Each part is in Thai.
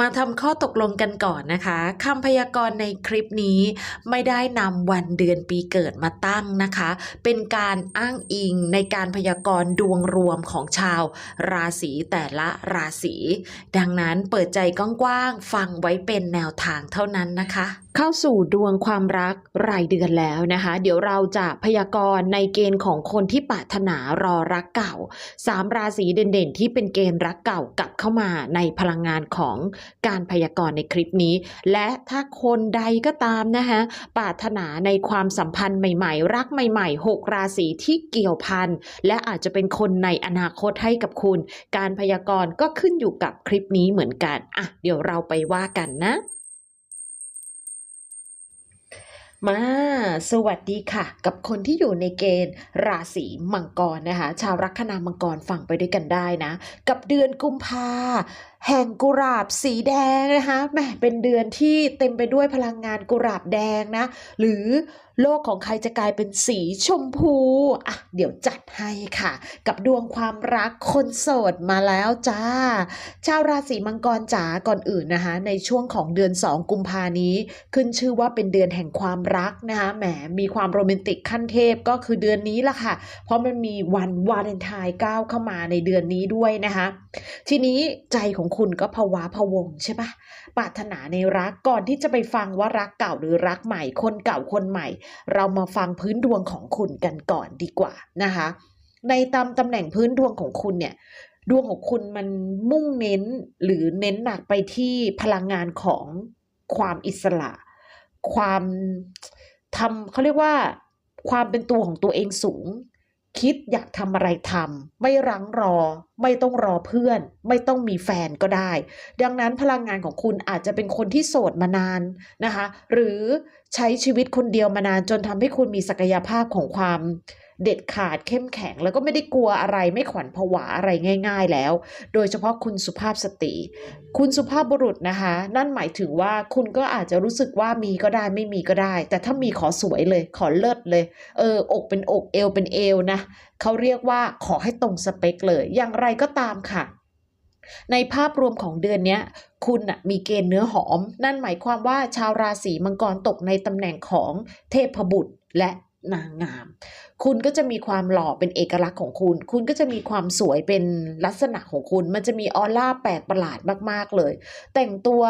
มาทำข้อตกลงกันก่อนนะคะคำพยากรณ์ในคลิปนี้ไม่ได้นำวันเดือนปีเกิดมาตั้งนะคะ เป็นการอ้างอิงในการพยากรณ์ดวงรวมของชาวราศีแต่ละราศีดังนั้นเปิดใจกว้างๆฟังไว้เป็นแนวทางเท่านั้นนะคะเข้าสู่ดวงความรักรายเดือนแล้วนะคะ เดี๋ยวเราจะพยากรณ์ในเกณฑ์ของคนที่ปรารถนารอรักเก่าสามราศีเด่นๆ ที่เป็นเกณฑ์รักเก่ากลับเข้ามาในพลังงานของการพยากรณ์ในคลิปนี้ และถ้าคนใดก็ตามนะคะปรารถนาในความสัมพันธ์ใหม่ๆ รักใหม่ๆ 6 ราศีที่เกี่ยวพันและอาจจะเป็นคนในอนาคตให้กับคุณ การพยากรณ์ก็ขึ้นอยู่กับคลิปนี้เหมือนกันอะเดี๋ยวเราไปว่ากันนะมา สวัสดีค่ะ กับคนที่อยู่ในเกณฑ์ ราศีมังกรนะคะ ชาวลัคนามังกรฟังไปด้วยกันได้นะ กับเดือนกุมภาแห่งกุหลาบสีแดงนะคะแหมเป็นเดือนที่เต็มไปด้วยพลังงานกุหลาบแดงนะ หรือโลกของใครจะกลายเป็นสีชมพูอะเดี๋ยวจัดให้ค่ะ กับดวงความรักคนโสดมาแล้วจ้า ชาวราศีมังกรจ๋าก่อนอื่นนะคะ ในช่วงของเดือน 2 กุมภานี้ ขึ้นชื่อว่าเป็นเดือนแห่งความรักนะคะแหมมีความโรแมนติกขั้นเทพก็คือเดือนนี้ละค่ะ เพราะมันมีวันวาเลนไทน์ก้าวเข้ามาในเดือนนี้ด้วยนะคะ ทีนี้ใจของคุณก็ภาวะพวงใช่ปะปรารถนาในรักก่อนที่จะไปฟังว่ารักเก่าหรือรักใหม่ คนเก่าคนใหม่ เรามาฟังพื้นดวงของคุณกันก่อนดีกว่านะคะ ในตามตำแหน่งพื้นดวงของคุณเนี่ยดวงของคุณมันมุ่งเน้นหรือเน้นหนักไปที่พลังงานของความอิสระ ความทำเขาเรียกว่าความเป็นตัวของตัวเองสูง คิดอยากทำอะไรทำไม่รั้งรอ ไม่ต้องรอเพื่อน ไม่ต้องมีแฟนก็ได้ ดังนั้นพลังงานของคุณอาจจะเป็นคนที่โสดมานานนะคะ หรือใช้ชีวิตคนเดียวมานานจนทำให้คุณมีศักยภาพของความ เด็ดขาดเข้มแข็ง แล้วก็ไม่ได้กลัวอะไรไม่ขวัญผวาอะไรง่าย ๆแล้ว โดยเฉพาะคุณสุภาพสตรีคุณสุภาพบุรุษนะคะ นั่นหมายถึงว่าคุณก็อาจจะรู้สึกว่ามีก็ได้ไม่มีก็ได้ แต่ถ้ามีขอสวยเลย ขอเลิศเลย เออ อกเป็นอกเอวเป็นเอวนะเขาเรียกว่าขอให้ตรงสเปคเลย อย่างไรก็ตามค่ะในภาพรวมของเดือนนี้คุณน่ะมีเกณฑ์เนื้อหอม นั่นหมายความว่าชาวราศีมังกรตกในตำแหน่งของเทพบุตรและ นางงาม คุณก็จะมีความหล่อเป็นเอกลักษณ์ของคุณ คุณก็จะมีความสวยเป็นลักษณะของคุณ มันจะมีออร่าแปลกประหลาดมากๆเลย แต่งตัว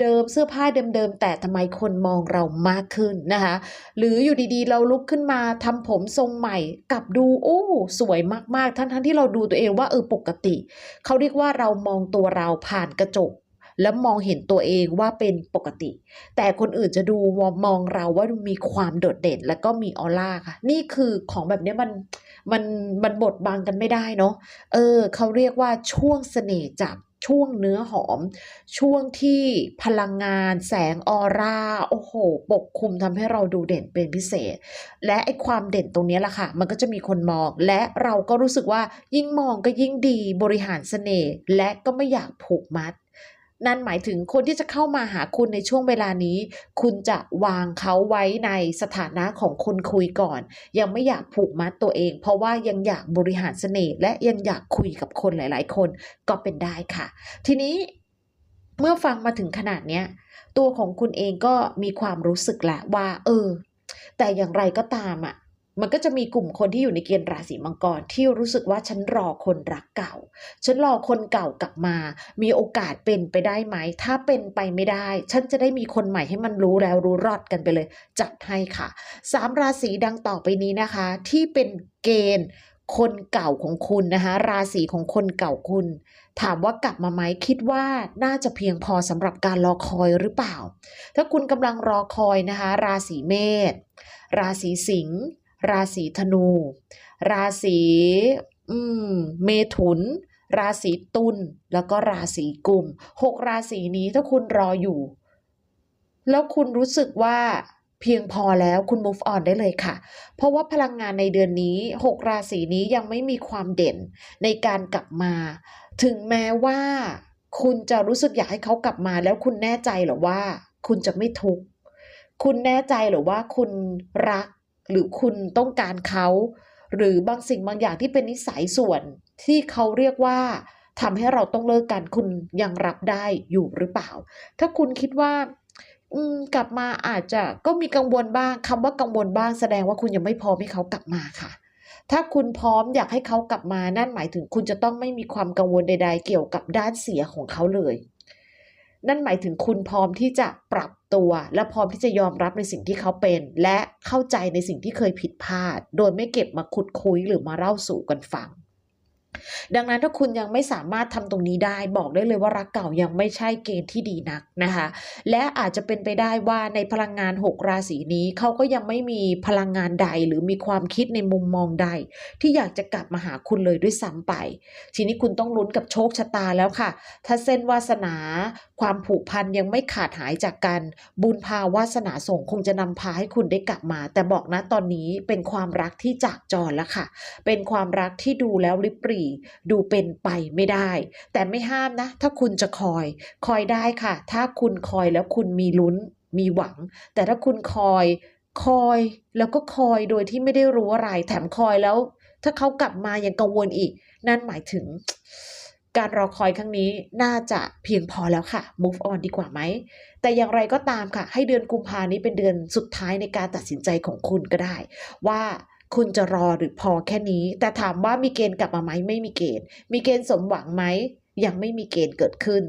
เดิมๆเสื้อผ้าเดิมๆแต่ทำไมคนมองเรามากขึ้นนะคะ หรืออยู่ดีๆ เราลุกขึ้นมาทำผมทรงใหม่กลับดูโอ้สวยมากๆ ทั้งๆที่เราดูตัวเองว่าเออปกติ เขาเรียกว่าเรามองตัวเราผ่านกระจก แล้วมองเห็นตัวเองว่าเป็นปกติ แต่คนอื่นจะดูมองเราว่ามีความโดดเด่นและก็มีออร่าค่ะ นี่คือของแบบนี้มันมันมันบดบังกันไม่ได้เนาะเออเขาเรียกว่าช่วงเสน่ห์จับช่วงเนื้อหอม ช่วงที่พลังงาน แสงออร่าโอ้โห ปกคลุมทำให้เราดูเด่นเป็นพิเศษ และไอ้ความเด่นตรงนี้แหละค่ะ มันก็จะมีคนมอง และเราก็รู้สึกว่ายิ่งมองก็ยิ่งดีบริหารเสน่ห์และก็ไม่อยากผูกมัด นั่นหมายถึงคนที่จะเข้ามาหาคุณในช่วงเวลานี้ คุณจะวางเขาไว้ในสถานะของคนคุยก่อน ยังไม่อยากผูกมัดตัวเอง เพราะว่ายังอยากบริหารเสน่ห์และยังอยากคุยกับคนหลาย ๆ คนก็เป็นได้ค่ะ ทีนี้เมื่อฟังมาถึงขนาดเนี้ยตัวของคุณเองก็มีความรู้สึกแหละว่า เออ แต่อย่างไรก็ตามอะ มันก็จะมีกลุ่มคนที่อยู่ในเกณฑ์ราศีมังกรที่รู้สึกว่าฉันรอคนรักเก่า ฉันรอคนเก่ากลับมา มีโอกาสเป็นไปได้ไหม ถ้าเป็นไปไม่ได้ ฉันจะได้มีคนใหม่ให้มันรู้แล้วรู้รอดกันไปเลย จัดให้ค่ะสามราศีดังต่อไปนี้นะคะ ที่เป็นเกณฑ์คนเก่าของคุณนะคะ ราศีของคนเก่าคุณ ถามว่ากลับมาไหมคิดว่าน่าจะเพียงพอสำหรับการรอคอยหรือเปล่า ถ้าคุณกำลังรอคอยนะคะ ราศีเมษราศีสิงห์ ราศีธนู ราศีอืมเมถุน ราศีตุลแล้วก็ราศีกุมหกราศีนี้ถ้าคุณรออยู่ แล้วคุณรู้สึกว่าเพียงพอแล้วคุณ move on ได้เลยค่ะ เพราะว่าพลังงานในเดือนนี้ 6 ราศีนี้ยังไม่มีความเด่นในการกลับมา ถึงแม้ว่าคุณจะรู้สึกอยากให้เขากลับมา แล้วคุณแน่ใจหรือว่า คุณจะไม่ทุกข์ คุณแน่ใจหรือว่าคุณรัก หรือคุณต้องการเขาหรือบางสิ่งบางอย่างที่เป็นนิสัยส่วนที่เขาเรียกว่าทำให้เราต้องเลิกกันคุณยังรับได้อยู่หรือเปล่า ถ้าคุณคิดว่ากลับมาอาจจะก็มีกังวลบ้างคำว่ากังวลบ้างแสดงว่าคุณยังไม่พร้อมให้เขากลับมาค่ะ ถ้าคุณพร้อมอยากให้เขากลับมานั่นหมายถึงคุณจะต้องไม่มีความกังวลใด ๆ เกี่ยวกับด้านเสียของเขาเลย นั่นหมายถึงคุณพร้อมที่จะปรับตัว และพร้อมที่จะยอมรับในสิ่งที่เขาเป็น และเข้าใจในสิ่งที่เคยผิดพลาด โดยไม่เก็บมาขุดคุยหรือมาเล่าสู่กันฟัง ดังนั้นถ้าคุณยังไม่สามารถทำตรงนี้ได้ บอกได้เลยว่ารักเก่ายังไม่ใช่เกณฑ์ที่ดีนักนะคะ และอาจจะเป็นไปได้ว่าในพลังงาน 6 ราศีนี้เขาก็ยังไม่มีพลังงานใดหรือมีความคิดในมุมมองใด ที่อยากจะกลับมาหาคุณเลยด้วยซ้ำไป ทีนี้คุณต้องลุ้นกับโชคชะตาแล้วค่ะ ถ้าเส้นวาสนา ความผูกพันยังไม่ขาดหายจากกัน บุญพาวาสนาส่งคงจะนำพาให้คุณได้กลับมา แต่บอกนะตอนนี้เป็นความรักที่จากจรแล้วค่ะ เป็นความรักที่ดูแล้วริบหรี่ดูเป็นไปไม่ได้ แต่ไม่ห้ามนะ ถ้าคุณจะคอย คอยได้ค่ะ ถ้าคุณคอยแล้วคุณมีลุ้น มีหวัง แต่ถ้าคุณคอย คอยแล้วก็คอยโดยที่ไม่ได้รู้อะไร แถมคอยแล้ว ถ้าเขากลับมายังกังวลอีก นั่นหมายถึง การรอคอยครั้งนี้น่าจะเพียงพอแล้วค่ะ move on ดีกว่าไหม แต่อย่างไรก็ตามค่ะ ให้เดือนกุมภานี้เป็นเดือนสุดท้ายในการตัดสินใจของคุณก็ได้ ว่า คุณจะรอหรือพอแค่นี้ แต่ถามว่ามีเกณฑ์กลับมาไหมไม่มีเกณฑ์ มีเกณฑ์สมหวังไหมยังไม่มีเกณฑ์เกิดขึ้น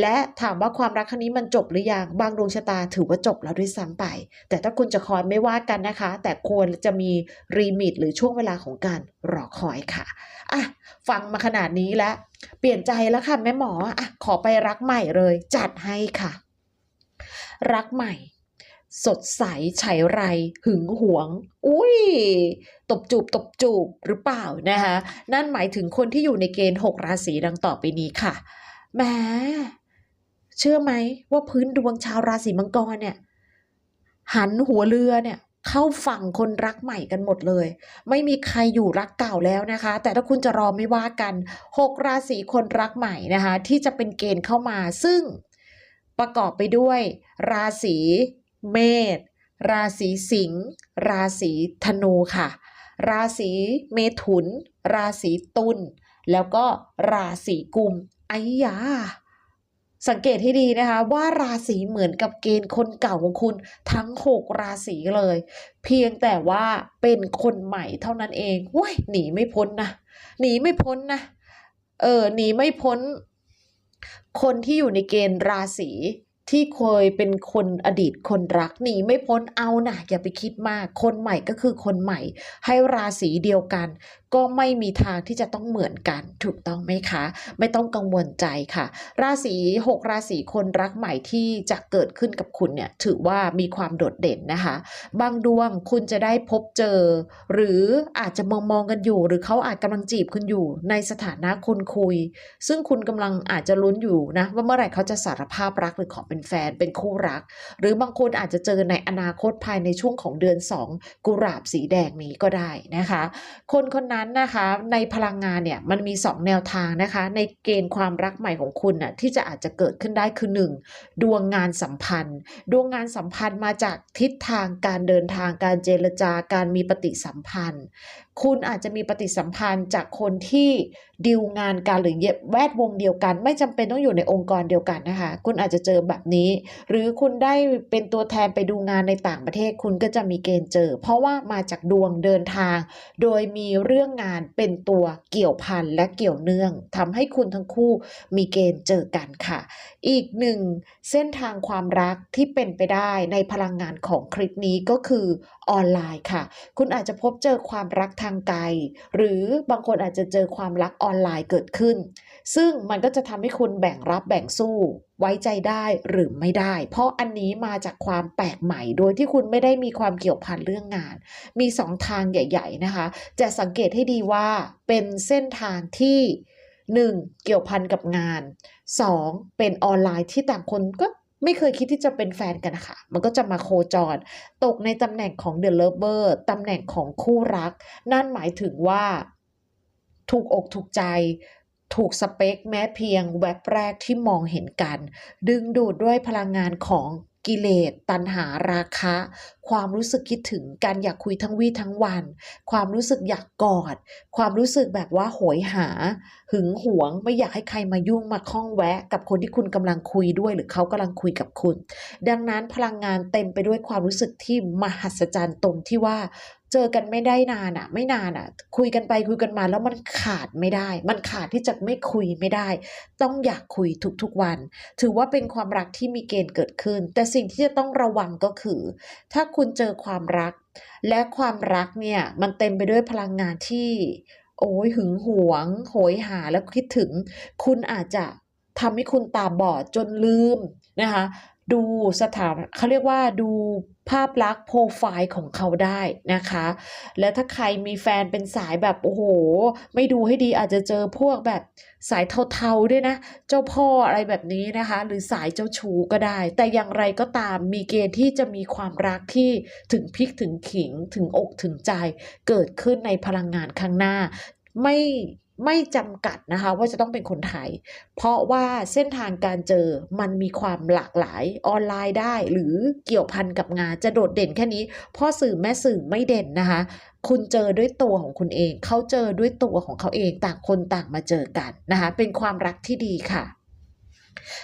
และถามว่าความรักครั้งนี้มันจบหรือยัง บางดวงชะตาถือว่าจบแล้วด้วยซ้ำไป แต่ถ้าคุณจะคอยไม่ว่ากันนะคะ แต่ควรจะมีรีมิตหรือช่วงเวลาของการรอคอยค่ะอะ ฟังมาขนาดนี้แล้ว เปลี่ยนใจแล้วค่ะแม่หมออะขอไปรักใหม่เลย จัดให้ค่ะ รักใหม่ สดใสไฉไร หึงหวง อุ้ย ตบจูบ ตบจูบหรือเปล่านะคะ นั่นหมายถึงคนที่อยู่ในเกณฑ์ 6 ราศีดังต่อไปนี้ค่ะแหมเชื่อไหมว่าพื้นดวงชาวราศีมังกรเนี่ย หันหัวเรือเนี่ย เข้าฝั่งคนรักใหม่กันหมดเลย ไม่มีใครอยู่รักเก่าแล้วนะคะ แต่ถ้าคุณจะรอไม่ว่ากัน6ราศีคนรักใหม่นะคะ ที่จะเป็นเกณฑ์เข้ามาซึ่งประกอบไปด้วยราศี เมษราศีสิงห์ราศีธนูค่ะ ราศีเมถุน ราศีตุลแล้วก็ราศีกุมไอ้ยาสังเกตให้ดีนะคะว่าราศีเหมือนกับเกณฑ์คนเก่าของคุณทั้ง 6 ราศีเลย เพียงแต่ว่าเป็นคนใหม่เท่านั้นเองว้ยหนีไม่พ้นนะหนีไม่พ้นนะเออหนีไม่พ้น คนที่อยู่ในเกณฑ์ราศี ที่เคยเป็นคนอดีตคนรักหนีไม่พ้นเอานะอย่าไปคิดมาก คนใหม่ก็คือคนใหม่ ให้ราศีเดียวกัน ก็ไม่มีทางที่จะต้องเหมือนกันถูกต้องไหมคะ ไม่ต้องกังวลใจค่ะ ราศี6ราศีคนรักใหม่ที่จะเกิดขึ้นกับคุณเนี่ยถือว่ามีความโดดเด่นนะคะ บางดวงคุณจะได้พบเจอ หรืออาจจะมองมองกันอยู่ หรือเขาอาจกำลังจีบคุณอยู่ในสถานะคนคุย ซึ่งคุณกำลังอาจจะลุ้นอยู่นะว่าเมื่อไหร่เขาจะสารภาพรักหรือขอเป็นแฟนเป็นคู่รัก หรือบางคนอาจจะเจอในอนาคตภายในช่วงของเดือน 2 กุหลาบสีแดงนี้ก็ได้นะคะ คนคนนั้นนะคะในพลังงานเนี่ยมันมี 2 แนวทางนะคะ ในเกณฑ์ความรักใหม่ของคุณน่ะที่จะอาจจะเกิดขึ้นได้คือ 1. ดวงงานสัมพันธ์ ดวงงานสัมพันธ์มาจากทิศทางการเดินทางการเจรจาการมีปฏิสัมพันธ์ คุณอาจจะมีปฏิสัมพันธ์จากคนที่ดิวงานกันหรือแยบแวดวงเดียวกัน ไม่จำเป็นต้องอยู่ในองค์กรเดียวกันนะคะ คุณอาจจะเจอแบบนี้ หรือคุณได้เป็นตัวแทนไปดูงานในต่างประเทศ คุณก็จะมีเกณฑ์เจอ เพราะว่ามาจากดวงเดินทาง โดยมีเรื่องงานเป็นตัวเกี่ยวพันและเกี่ยวเนื่องทำให้คุณทั้งคู่มีเกณฑ์เจอกันค่ะ อีกหนึ่งเส้นทางความรักที่เป็นไปได้ในพลังงานของคลิปนี้ก็คือออนไลน์ค่ะ คุณอาจจะพบเจอความรักทางไกล หรือบางคนอาจจะเจอความรักออนไลน์เกิดขึ้น ซึ่งมันก็จะทำให้คุณแบ่งรับแบ่งสู้ ไว้ใจได้หรือไม่ได้ เพราะอันนี้มาจากความแปลกใหม่ โดยที่คุณไม่ได้มีความเกี่ยวพันเรื่องงาน มี2ทางใหญ่ ๆนะคะ จะสังเกตให้ดีว่าเป็นเส้นทางที่ 1. เกี่ยวพันกับงาน 2. เป็นออนไลน์ที่ต่างคนก็ ไม่เคยคิดที่จะเป็นแฟนกันนะคะมันก็จะมาโคจร ตกในตำแหน่งของ The Lover ตำแหน่งของคู่รัก นั่นหมายถึงว่า ถูกอกถูกใจ ถูกสเปคแม้เพียงแวบแรกที่มองเห็นกัน ดึงดูดด้วยพลังงานของ กิเลส ตัณหาราคะ ความรู้สึกคิดถึงการอยากคุยทั้งวี่ทั้งวัน ความรู้สึกอยากกอด ความรู้สึกแบบว่าโหยหา หึงหวงไม่อยากให้ใครมายุ่งมาข้องแวะ กับคนที่คุณกำลังคุยด้วยหรือเขากำลังคุยกับคุณ ดังนั้นพลังงานเต็มไปด้วยความรู้สึกที่มหัศจรรย์ตรงที่ว่าเจอกันไม่ได้นานอะไม่นานอะคุยกันไปคุยกันมาแล้วมันขาดไม่ได้ มันขาดที่จะไม่คุยไม่ได้ ต้องอยากคุยทุกๆวัน ถือว่าเป็นความรักที่มีเกณฑ์เกิดขึ้น แต่สิ่งที่จะต้องระวังก็คือ ถ้าคุณเจอความรัก และความรักเนี่ยมันเต็มไปด้วยพลังงานที่ โอ้ยหึงหวง โหยหาแล้วคิดถึง คุณอาจจะทำให้คุณตาบอดจนลืมนะคะ ดูสถานเขาเรียกว่าดูภาพลักษณ์โปรไฟล์ของเขาได้นะคะ และถ้าใครมีแฟนเป็นสายแบบโอ้โห ไม่ดูให้ดีอาจจะเจอพวกแบบสายเทาๆด้วยนะ เจ้าพ่ออะไรแบบนี้นะคะ หรือสายเจ้าชู้ก็ได้ แต่อย่างไรก็ตามมีเกณฑ์ที่จะมีความรักที่ถึงพริกถึงขิงถึงอกถึงใจ เกิดขึ้นในพลังงานข้างหน้า ไม่ ไม่จำกัดนะคะว่าจะต้องเป็นคนไทย เพราะว่าเส้นทางการเจอมันมีความหลากหลายออนไลน์ได้ หรือเกี่ยวพันกับงานจะโดดเด่นแค่นี้พ่อสื่อแม่สื่อไม่เด่นนะคะ คุณเจอด้วยตัวของคุณเองเขาเจอด้วยตัวของเขาเองต่างคนต่างมาเจอกันนะคะเป็นความรักที่ดีค่ะ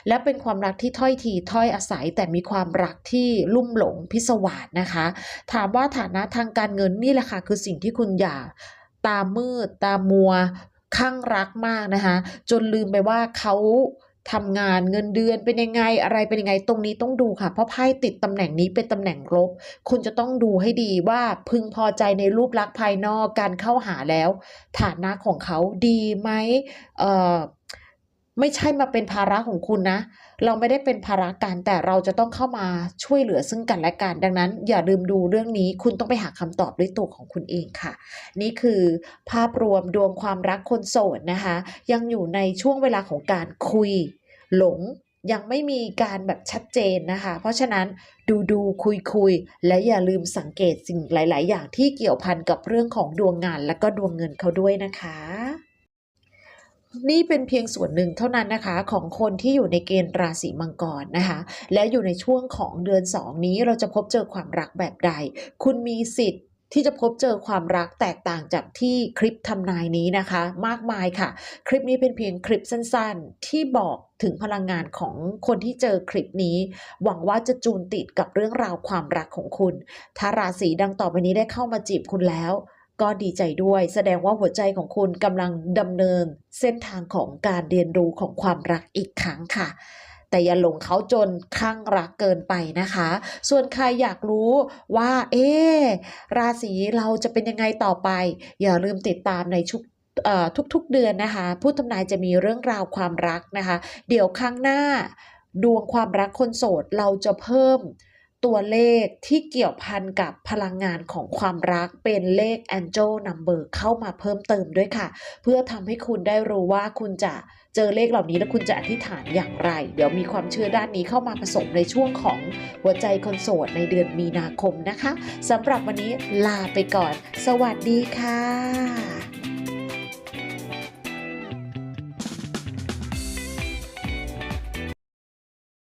และเป็นความรักที่ถ้อยทีถ้อยอาศัยแต่มีความรักที่ลุ่มหลงพิศวาสนะคะ ถามว่าฐานะทางการเงินนี่แหละค่ะคือสิ่งที่คุณอย่าตามืด ตามัว ข้างรักมากนะคะจนลืมไปว่าเขาทำงานเงินเดือนเป็นยังไงอะไรเป็นยังไงตรงนี้ต้องดูค่ะ เพราะไพ่ติดตำแหน่งนี้เป็นตำแหน่งลบคุณจะต้องดูให้ดีว่าพึงพอใจในรูปลักษณ์ภายนอกการเข้าหาแล้ว ฐานะของเขาดีไหมเอ่อ ไม่ใช่มาเป็นภาระของคุณนะ เราไม่ได้เป็นภาระกันแต่เราจะต้องเข้ามาช่วยเหลือซึ่งกันและกัน ดังนั้น อย่าลืมดูเรื่องนี้ คุณต้องไปหาคำตอบด้วยตัวของคุณเองค่ะ นี่คือภาพรวมดวงความรักคนโสดนะคะ ยังอยู่ในช่วงเวลาของการคุย หลงยังไม่มีการแบบชัดเจนนะคะ เพราะฉะนั้นดูดูคุยคุยและอย่าลืมสังเกตสิ่งหลาย ๆ อย่างที่เกี่ยวพันกับเรื่องของดวงงานและก็ดวงเงินเขาด้วยนะคะ นี่เป็นเพียงส่วนหนึ่งเท่านั้นนะคะของคนที่อยู่ในเกณฑ์ราศีมังกรนะคะ และอยู่ในช่วงของเดือน2นี้เราจะพบเจอความรักแบบใด คุณมีสิทธิ์ที่จะพบเจอความรักแตกต่างจากที่คลิปทำนายนี้นะคะ มากมายค่ะ คลิปนี้เป็นเพียงคลิปสั้นๆ ที่บอกถึงพลังงานของคนที่เจอคลิปนี้ หวังว่าจะจูนติดกับเรื่องราวความรักของคุณ ถ้าราศีดังต่อไปนี้ได้เข้ามาจีบคุณแล้ว ก็ดีใจด้วย แสดงว่าหัวใจของคุณกำลังดำเนิน เส้นทางของการเรียนรู้ของความรักอีกครั้งค่ะแต่อย่าหลงเขาจนคลั่งรักเกินไปนะคะ ส่วนใครอยากรู้ว่า เอ๊ราศีเราจะเป็นยังไงต่อไป อย่าลืมติดตามในชุกทุกๆเดือนนะคะ ผู้ทำนายจะมีเรื่องราวความรักนะคะ เดี๋ยวครั้งหน้าดวงความรักคนโสดเราจะเพิ่ม ตัวเลขที่เกี่ยวพันกับพลังงานของความรักเป็นเลข Angel Number เข้ามาเพิ่มเติมด้วยค่ะ เพื่อทำให้คุณได้รู้ว่าคุณจะเจอเลขเหล่านี้แล้วคุณจะอธิษฐานอย่างไร เดี๋ยวมีความเชื่อด้านนี้เข้ามาผสมในช่วงของหัวใจคนโสดในเดือนมีนาคมนะคะสำหรับวันนี้ลาไปก่อน สวัสดีค่ะ